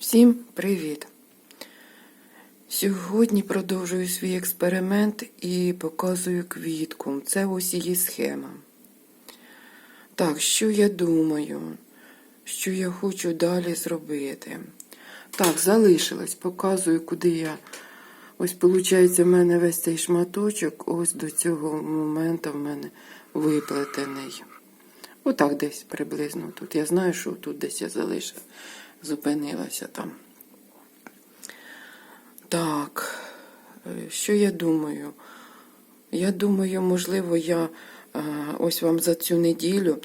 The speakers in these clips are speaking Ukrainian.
Всім привіт! Сьогодні продовжую свій експеримент і показую квітку. Це ось її схема. Так, що я думаю, що я хочу далі зробити? Так, залишилось, показую, куди я. Ось, виходить, в мене весь цей шматочок, ось до цього моменту в мене виплетений. Отак десь приблизно тут. Я знаю, що тут десь я залишила, зупинилася там. Так, що я думаю? Я думаю, можливо, я е, ось вам за цю неділю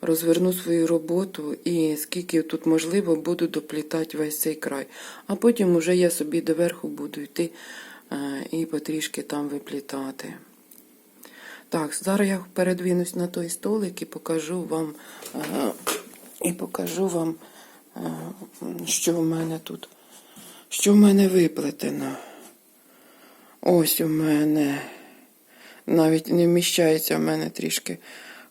розверну свою роботу і скільки тут можливо буду доплітати весь цей край. А потім уже я собі доверху буду йти е, і потрішки там виплітати. Так, зараз я передвинусь на той столик і покажу вам, і покажу вам, що в мене тут, що в мене виплетено. Ось у мене навіть не вміщається в мене трішки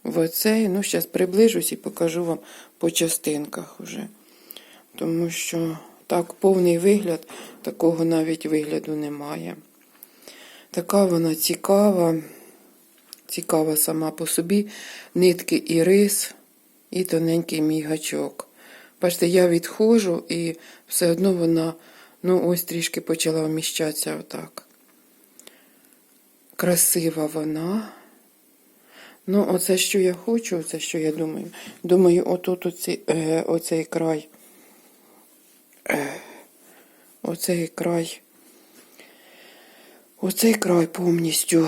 в оцей. Ну, зараз приближусь і покажу вам по частинках уже. Тому що так, повний вигляд, такого навіть вигляду немає. Така вона цікава цікава сама по собі. Нитки і рис, і тоненький мій гачок. Бачите, я відходжу і все одно вона, ну, ось трішки почала вміщатися отак. Красива вона. Ну, оце, що я хочу, оце, що я думаю. Думаю, отут оці, е, оцей край. Е, оцей край. Оцей край повністю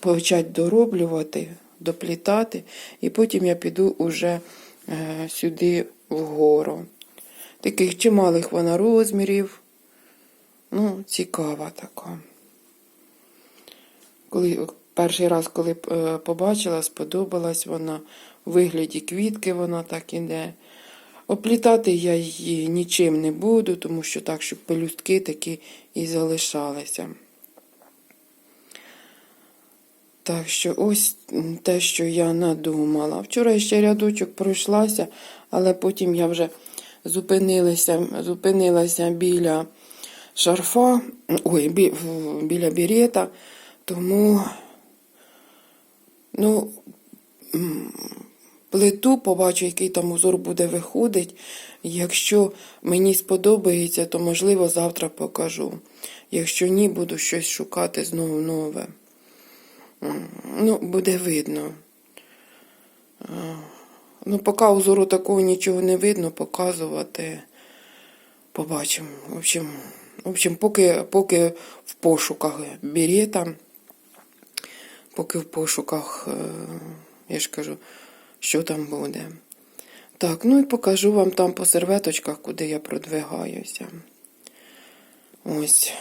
почати дороблювати, доплітати, і потім я піду уже е, сюди вгору. Таких чималих вона розмірів. Ну, цікава така. Коли перший раз, коли е, побачила, сподобалась вона в вигляді квітки, вона так іде. Оплітати я її нічим не буду, тому що так, щоб пелюстки такі і залишалися. Так що ось те, що я надумала. Вчора я ще рядочок пройшлася, але потім я вже зупинилася зупинилася біля шарфа, ой, бі, біля бірета, тому ну, плиту, побачу, який там узор буде виходить. Якщо мені сподобається, то можливо завтра покажу. Якщо ні, буду щось шукати знову нове. Ну, буде видно. Ну, поки узору такого нічого не видно, показувати. Побачимо. В общем, в общем, поки, поки в пошуках берета, поки в пошуках, е, я ж кажу, що там буде. Так, ну і покажу вам там по серветочках, куди я продвигаюся. Ось.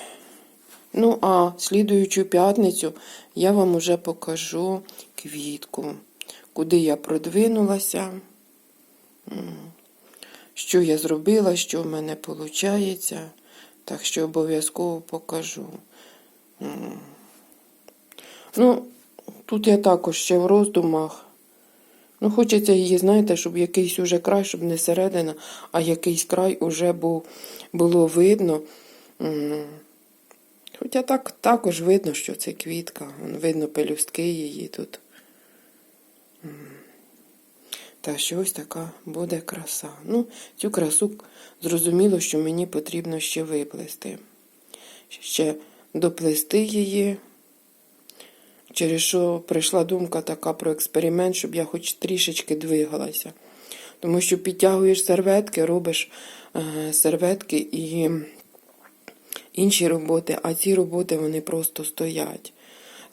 Ну, а слідуючу п'ятницю я вам уже покажу квітку, куди я продвинулася, що я зробила, що в мене виходить. Так що обов'язково покажу. Ну, тут я також ще в роздумах. Ну, хочеться її, знаєте, щоб якийсь уже край, щоб не середина, а якийсь край уже був, було видно. Хоча так також видно, що це квітка. Видно пелюстки її тут. Та що ось така буде краса. Ну, цю красу зрозуміло, що мені потрібно ще виплести. Ще доплести її. Через що прийшла думка така про експеримент, щоб я хоч трішечки двигалася. Тому що підтягуєш серветки, робиш е, серветки і інші роботи, а ці роботи вони просто стоять.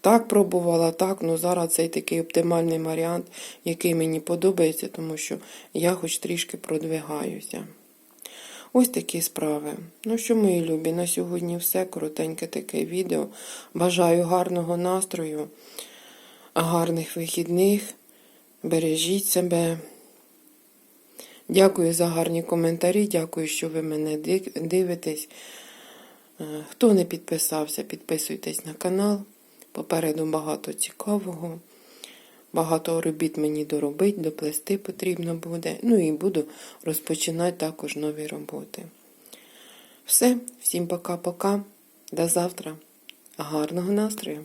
Так пробувала, так, ну зараз цей такий оптимальний варіант, який мені подобається, тому що я хоч трішки продвигаюся. Ось такі справи. Ну що, мої любі, на сьогодні все. Коротеньке таке відео. Бажаю гарного настрою, гарних вихідних. Бережіть себе. Дякую за гарні коментарі. Дякую, що ви мене дивитесь. Е, хто не підписався, підписуйтесь на канал. Попереду багато цікавого. Багато робіт мені доробити, доплести потрібно буде. Ну і буду розпочинати також нові роботи. Все, всім пока-пока. До завтра. Гарного настрою!